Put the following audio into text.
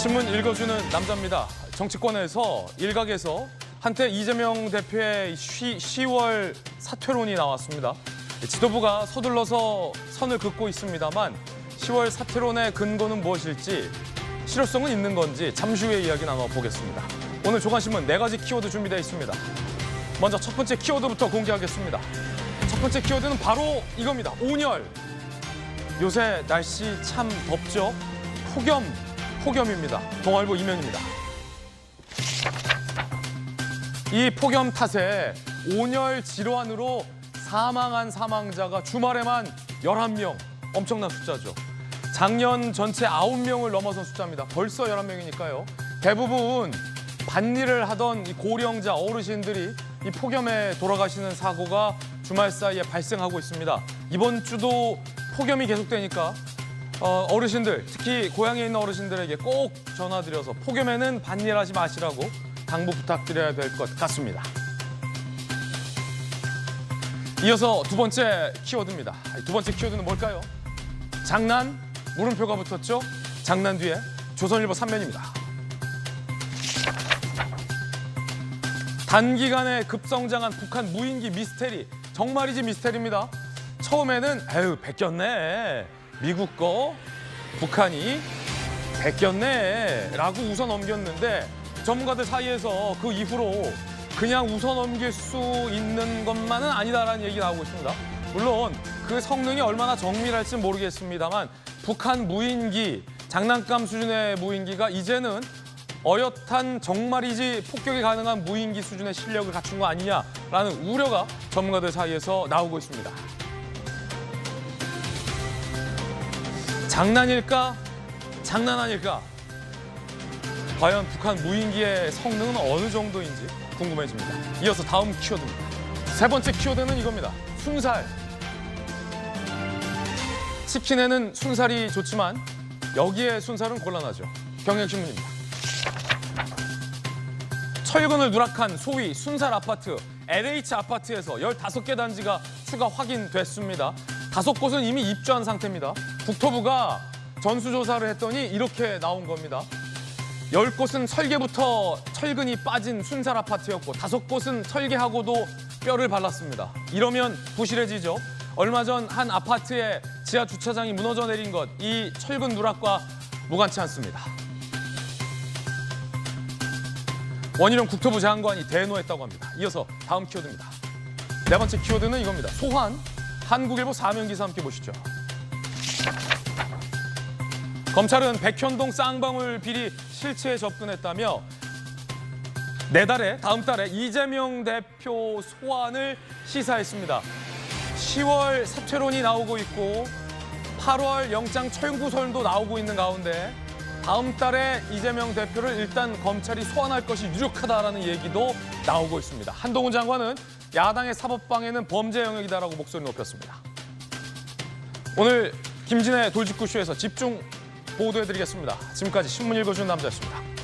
신문 읽어주는 남자입니다. 정치권에서 일각에서 한때 이재명 대표의 시, 10월 사퇴론이 나왔습니다. 지도부가 서둘러서 선을 긋고 있습니다만 10월 사퇴론의 근거는 무엇일지 실효성은 있는 건지 잠시 후에 이야기 나눠보겠습니다. 오늘 조간신문 네 가지 키워드 준비되어 있습니다. 먼저 첫 번째 키워드부터 공개하겠습니다. 첫 번째 키워드는 바로 이겁니다. 온열. 요새 날씨 참 덥죠? 폭염, 폭염입니다. 동아일보 이면입니다. 이 폭염 탓에 온열 질환으로 사망한 사망자가 주말에만 11명. 엄청난 숫자죠. 작년 전체 9명을 넘어선 숫자입니다. 벌써 11명이니까요. 대부분 밭일을 하던 이 고령자 어르신들이 이 폭염에 돌아가시는 사고가 주말 사이에 발생하고 있습니다. 이번 주도 폭염이 계속되니까 어, 어르신들, 특히 고향에 있는 어르신들에게 꼭 전화드려서 폭염에는 밭일하지 마시라고 당부 부탁드려야 될 것 같습니다. 이어서 두 번째 키워드입니다. 두 번째 키워드는 뭘까요? 장난, 물음표가 붙었죠? 장난 뒤에 조선일보 3면입니다. 단기간에 급성장한 북한 무인기 미스테리. 정말이지 미스테리입니다. 처음에는 에휴 베꼈네. 미국 거 북한이 베꼈네 라고 웃어 넘겼는데 전문가들 사이에서 그 이후로 그냥 웃어 넘길 수 있는 것만은 아니다라는 얘기가 나오고 있습니다. 물론 그 성능이 얼마나 정밀할지 모르겠습니다만 북한 무인기 장난감 수준의 무인기가 이제는 어엿한 정말이지 폭격이 가능한 무인기 수준의 실력을 갖춘 거 아니냐라는 우려가 전문가들 사이에서 나오고 있습니다. 장난일까? 장난 아닐까? 과연 북한 무인기의 성능은 어느 정도인지 궁금해집니다. 이어서 다음 키워드입니다. 세 번째 키워드는 이겁니다. 순살. 치킨에는 순살이 좋지만 여기에 순살은 곤란하죠. 경향신문입니다. 철근을 누락한 소위 순살 아파트 LH 아파트에서 15개 단지가 추가 확인됐습니다. 다섯 곳은 이미 입주한 상태입니다. 국토부가 전수조사를 했더니 이렇게 나온 겁니다. 열 곳은 설계부터 철근이 빠진 순살 아파트였고 다섯 곳은 설계하고도 뼈를 발랐습니다. 이러면 부실해지죠. 얼마 전 한 아파트의 지하 주차장이 무너져 내린 것, 이 철근 누락과 무관치 않습니다. 원희룡 국토부 장관이 대노했다고 합니다. 이어서 다음 키워드입니다. 네 번째 키워드는 이겁니다. 소환, 한국일보 사면 기사 함께 보시죠. 검찰은 백현동 쌍방울 비리 실체에 접근했다며 내달에 다음 달에 이재명 대표 소환을 시사했습니다. 10월 사퇴론이 나오고 있고 8월 영장 청구설도 나오고 있는 가운데 다음 달에 이재명 대표를 일단 검찰이 소환할 것이 유력하다라는 얘기도 나오고 있습니다. 한동훈 장관은 야당의 사법방해는 범죄 영역이다라고 목소리 높였습니다. 오늘 김진애 돌직구쇼에서 집중 보도해드리겠습니다. 지금까지 신문 읽어주는 남자였습니다.